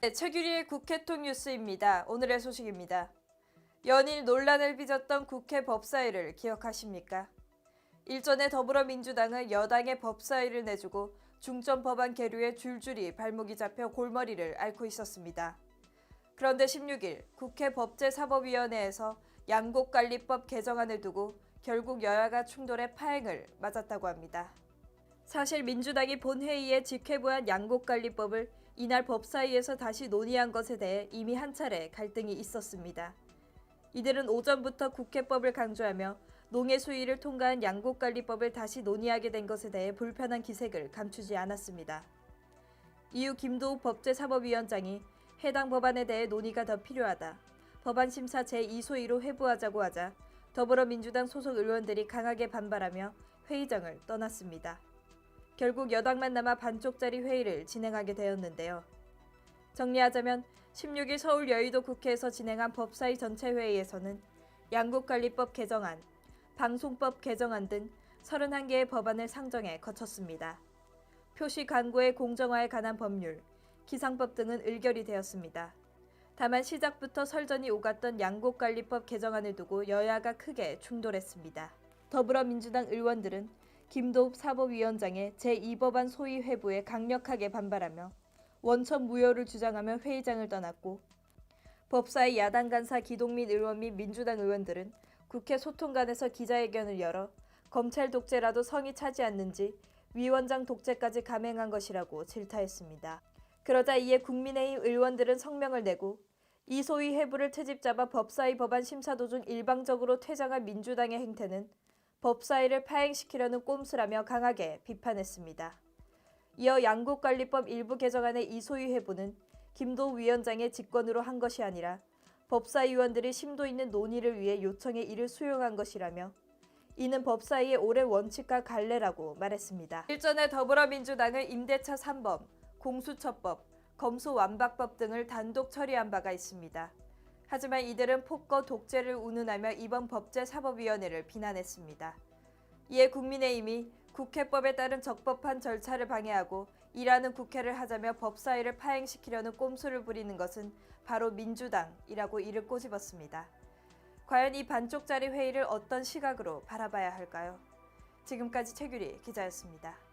최규리의 국회통 뉴스입니다. 오늘의 소식입니다. 연일 논란을 빚었던 국회 법사위를 기억하십니까? 일전에 더불어민주당은 여당의 법사위를 내주고 중점 법안 계류에 줄줄이 발목이 잡혀 골머리를 앓고 있었습니다. 그런데 16일 국회 법제사법위원회에서 양곡관리법 개정안을 두고 결국 여야가 충돌의 파행을 맞았다고 합니다. 사실 민주당이 본회의에 직회부한 양곡관리법을 이날 법사위에서 다시 논의한 것에 대해 이미 한 차례 갈등이 있었습니다. 이들은 오전부터 국회법을 강조하며 농해 수위를 통과한 양곡관리법을 다시 논의하게 된 것에 대해 불편한 기색을 감추지 않았습니다. 이후 김도우 법제사법위원장이 해당 법안에 대해 논의가 더 필요하다. 법안 심사 제2소위로 회부하자고 하자 더불어민주당 소속 의원들이 강하게 반발하며 회의장을 떠났습니다. 결국 여당만 남아 반쪽짜리 회의를 진행하게 되었는데요. 정리하자면 16일 서울 여의도 국회에서 진행한 법사위 전체 회의에서는 양국관리법 개정안, 방송법 개정안 등 31개의 법안을 상정해 거쳤습니다. 표시 광고의 공정화에 관한 법률, 기상법 등은 의결이 되었습니다. 다만 시작부터 설전이 오갔던 양곡관리법 개정안을 두고 여야가 크게 충돌했습니다. 더불어민주당 의원들은 김도읍 사법위원장의 제2법안 소위 회부에 강력하게 반발하며 원천 무효를 주장하며 회의장을 떠났고 법사위 야당 간사 기동민 의원 및 민주당 의원들은 국회 소통관에서 기자회견을 열어 검찰 독재라도 성이 차지 않는지 위원장 독재까지 감행한 것이라고 질타했습니다. 그러자 이에 국민의힘 의원들은 성명을 내고 이 소위 회부를 트집 잡아 법사위 법안 심사 도중 일방적으로 퇴장한 민주당의 행태는 법사위를 파행시키려는 꼼수라며 강하게 비판했습니다. 이어 양국관리법 일부 개정안의 이소위 회부는 김도 위원장의 직권으로 한 것이 아니라 법사위원들이 심도 있는 논의를 위해 요청해 이를 수용한 것이라며 이는 법사위의 오랜 원칙과 갈래라고 말했습니다. 일전에 더불어민주당은 임대차 3범, 공수처법, 검소완박법 등을 단독 처리한 바가 있습니다. 하지만 이들은 폭거 독재를 운운하며 이번 법제사법위원회를 비난했습니다. 이에 국민의힘이 국회법에 따른 적법한 절차를 방해하고 일하는 국회를 하자며 법사위를 파행시키려는 꼼수를 부리는 것은 바로 민주당이라고 이를 꼬집었습니다. 과연 이 반쪽짜리 회의를 어떤 시각으로 바라봐야 할까요? 지금까지 최규리 기자였습니다.